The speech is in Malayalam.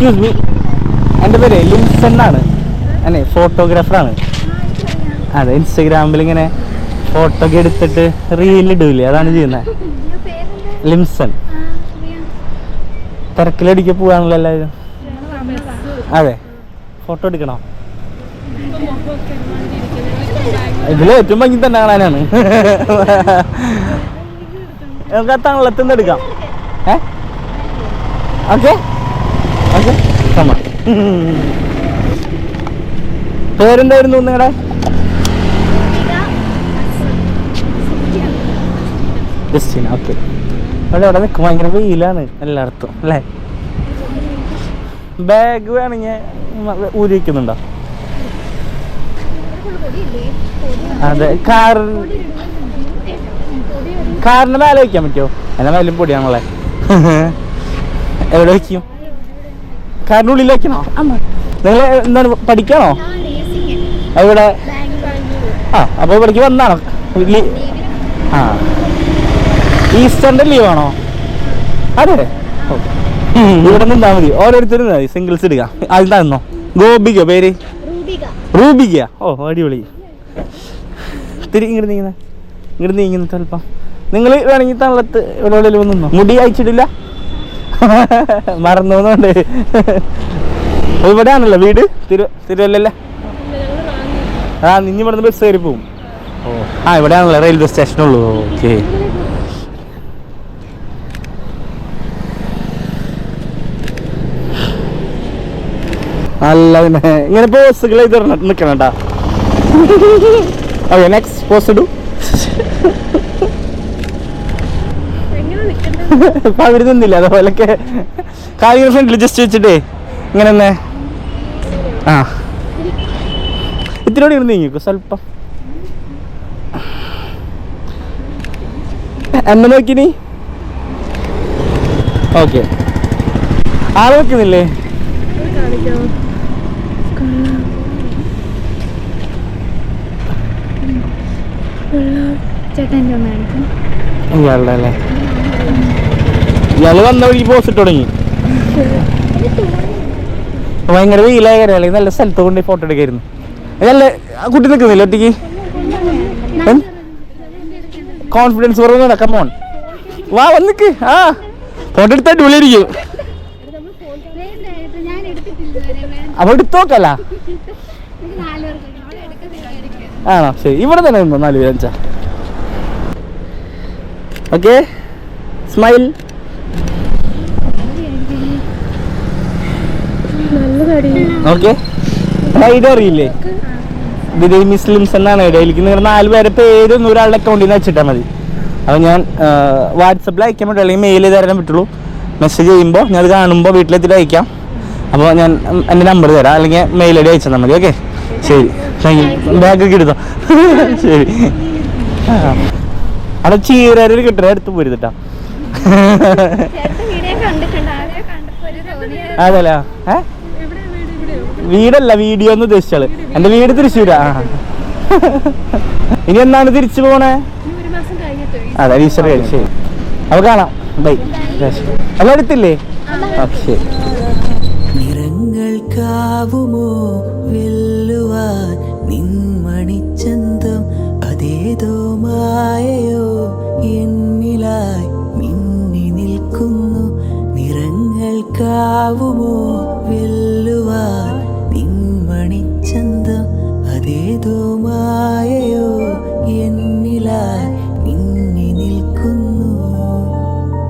എന്റെ പേര് ലിൻസൺ എന്നാണ്. അല്ലേ ഫോട്ടോഗ്രാഫറാണ് അതെ ഇൻസ്റ്റഗ്രാമിൽ ഇങ്ങനെ ഫോട്ടോ ഒക്കെ എടുത്തിട്ട് ഇടൂലേ അതാണ് ചെയ്യുന്നത് ലിംസൺ തിരക്കിലടിക്ക് പോവാണല്ലോ എല്ലാവരും. അതെ ഫോട്ടോ എടുക്കണോ? ഇതിൽ ഏറ്റവും ഭംഗി തന്നെ കാണാനാണ്. നമുക്ക് ആ എത്തുന്നെടുക്കാം എടുക്കാം. ഏ? ഓക്കെ. ഓക്കെ. കമ പേരെന്തായിരുന്നു നിങ്ങളുടെ അവിടെ നിൽക്കും ഭയങ്കര വെയിലാണ് എല്ലായിടത്തും അല്ലേ? ബാഗ് വേണമെങ്കിൽ ഊരിക്കുന്നുണ്ടോ അതെ കാർ കാറിന്റെ മേലെ വയ്ക്കാൻ പറ്റുമോ എന്നാ മേലും പൊടിയാണല്ലേ? എവിടെ വയ്ക്കും കാറിന്റെ ഉള്ളിൽ വയ്ക്കണോ നിങ്ങൾ എന്താണ് പഠിക്കണോ? എവിടെ ആ അപ്പോൾ ഇവിടേക്ക് വന്നാണോ. ആ. ഈസ്റ്ററിന്റെ ലീവാണോ? അതെ. ഓക്കേ. ഇവിടെ നിന്നാ മതി. ഓരോരുത്തരും സിംഗിൾസ് ഇടുക. അത് ഗോപിക പേര്? റൂബിക. ഓ അടിപൊളി. തിരി ഇങ്ങോട്ട് നീങ്ങുന്ന. ഇങ്ങോട്ട് നീങ്ങുന്ന ചിലപ്പോ. നിങ്ങൾ വേണമെങ്കിൽ തള്ളത്ത് ഇവിടെ നിന്നോ? മുടി അയച്ചിട്ടില്ല മറന്നോന്നുണ്ട്. ഇവിടെയാണല്ലോ വീട്? തിരു തിരുവല്ലല്ലേ ആ ഇവിടെ ഇവിടുന്ന് ബസ് കയറി പോവും. ആ ഇവിടെയാണല്ലോ റെയിൽവേ സ്റ്റേഷനുള്ളൂ ഓക്കെ. നല്ല പിന്നെ ഇങ്ങനെ പോസുകൾ ഇത് നിൽക്കണം കേട്ടാ ഓക്കെ നെക്സ്റ്റ് പോസ്റ്റ് ഇടൂ. ഇപ്പൊ അവർ നിന്നില്ല അതുപോലൊക്കെ കാലിങ്ങനെ ഫ്രണ്ടിൽ ജസ്റ്റ് വെച്ചിട്ടേ ഇങ്ങനെ തന്നെ ആ ഇത്തിരി ഇരുന്ന് നീങ്ങിക്കോ സ്വല്പം എന്നെ നോക്കിനി ഓക്കെ ആളെ നോക്കുന്നില്ലേ ചേട്ടന്റെ ഇയാളുടെ അല്ലേ ഇയാൾ വന്ന വഴി തുടങ്ങി. ഭയങ്കര വെയിലായ നല്ല സ്ഥലത്ത് കൊണ്ട് ഫോട്ടോ എടുക്കായിരുന്നു. നല്ല കുട്ടി നിൽക്കുന്നില്ല ഒറ്റയ്ക്ക്? കോൺഫിഡൻസ് കുറവ് കമോൺ മോൺ വാ വന്നിക്ക് ആ. ഫോട്ടോ എടുത്ത അടിപൊളിയായിരിക്കും. അപ്പൊ എടുത്തോക്കല്ല ആണോ? ശരി. ഇവിടെ തന്നെ നിന്നോ നാല് പേരഞ്ചാ ഓക്കെ സ്മൈൽ ഓക്കെ. ഐഡിയ അറിയില്ലേ ദിലീപ് മുസ്ലിംസ് എന്നാണ് ഐഡിയ എനിക്ക് നിങ്ങൾ നാല് പേരെ പേരൊന്നും ഒരാളുടെ അക്കൗണ്ടിൽ നിന്ന് വെച്ചിട്ടാൽ മതി. അപ്പോൾ ഞാൻ വാട്സപ്പിൽ അയക്കാൻ പറ്റും അല്ലെങ്കിൽ മെയിൽ തരാൻ പറ്റുള്ളൂ. മെസ്സേജ് ചെയ്യുമ്പോൾ ഞാൻ അത് കാണുമ്പോൾ വീട്ടിലെത്തിയിട്ട് അയക്കാം. അപ്പോൾ ഞാൻ എന്റെ നമ്പർ തരാം. അല്ലെങ്കിൽ മെയിൽ ഐ ഡി അയച്ചാൽ മതി. ഓക്കെ? ശരി. താങ്ക് യു ബാഗൊക്കെ എടുത്തോ? ശരി. അവിടെ ചീരരിൽ കിട്ടണ എടുത്ത് പോരുന്നിട്ടാ അതല്ല ഏ? വീടല്ല വീഡിയോ എന്ന് ഉദ്ദേശിച്ചാൾ എന്റെ വീട് തൃശ്ശൂരാ. ഇനി എന്നാണ് തിരിച്ചു പോണേ? അതെ ഈശ്വര ശരി. അപ്പൊ കാണാം. ബൈ. അല്ല എടുത്തില്ലേ ഓക്കെ ശരി. നിറങ്ങൾക്കാവുമോ വെല്ലുവാൻ